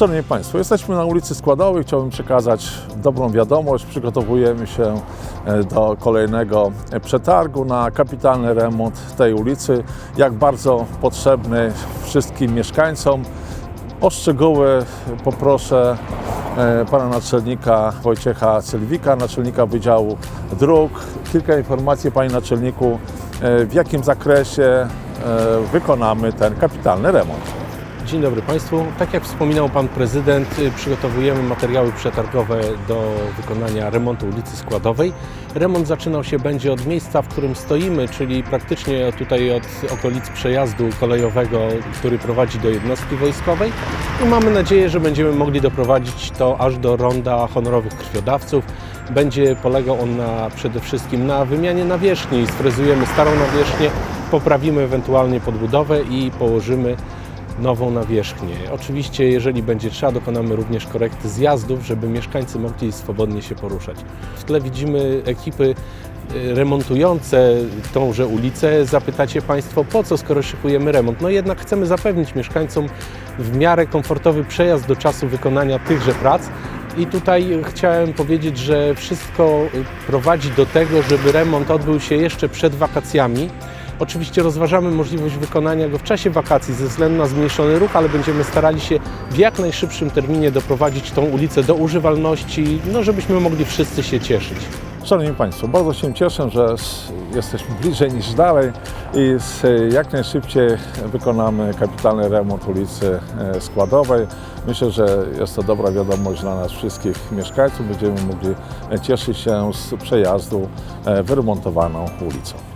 Szanowni Państwo, jesteśmy na ulicy Składowej. Chciałbym przekazać dobrą wiadomość. Przygotowujemy się e, do kolejnego przetargu na kapitalny remont tej ulicy. Jak bardzo potrzebny wszystkim mieszkańcom. O szczegóły poproszę e, pana naczelnika Wojciecha Sylwika, naczelnika Wydziału Dróg. Kilka informacji, panie naczelniku, e, w jakim zakresie wykonamy ten kapitalny remont. Dzień dobry Państwu. Tak jak wspominał Pan Prezydent, y, przygotowujemy materiały przetargowe do wykonania remontu ulicy Składowej. Remont zaczynał się będzie od miejsca, w którym stoimy, czyli praktycznie tutaj od okolic przejazdu kolejowego, który prowadzi do jednostki wojskowej. I mamy nadzieję, że będziemy mogli doprowadzić to aż do ronda honorowych krwiodawców. Będzie polegał on na, przede wszystkim na wymianie nawierzchni. Sfrezujemy starą nawierzchnię, poprawimy ewentualnie podbudowę i położymy nową nawierzchnię. Oczywiście, jeżeli będzie trzeba, dokonamy również korekty zjazdów, żeby mieszkańcy mogli swobodnie się poruszać. W tle widzimy ekipy y, remontujące tąże ulicę. Zapytacie Państwo, po co, skoro szykujemy remont? No jednak chcemy zapewnić mieszkańcom w miarę komfortowy przejazd do czasu wykonania tychże prac. I tutaj chciałem powiedzieć, że wszystko prowadzi do tego, żeby remont odbył się jeszcze przed wakacjami. Oczywiście rozważamy możliwość wykonania go w czasie wakacji ze względu na zmniejszony ruch, ale będziemy starali się w jak najszybszym terminie doprowadzić tą ulicę do używalności, no żebyśmy mogli wszyscy się cieszyć. Szanowni Państwo, bardzo się cieszę, że jesteśmy bliżej niż dalej i jak najszybciej wykonamy kapitalny remont ulicy e, Składowej. Myślę, że jest to dobra wiadomość dla nas wszystkich mieszkańców. Będziemy mogli cieszyć się z przejazdu e, wyremontowaną ulicą.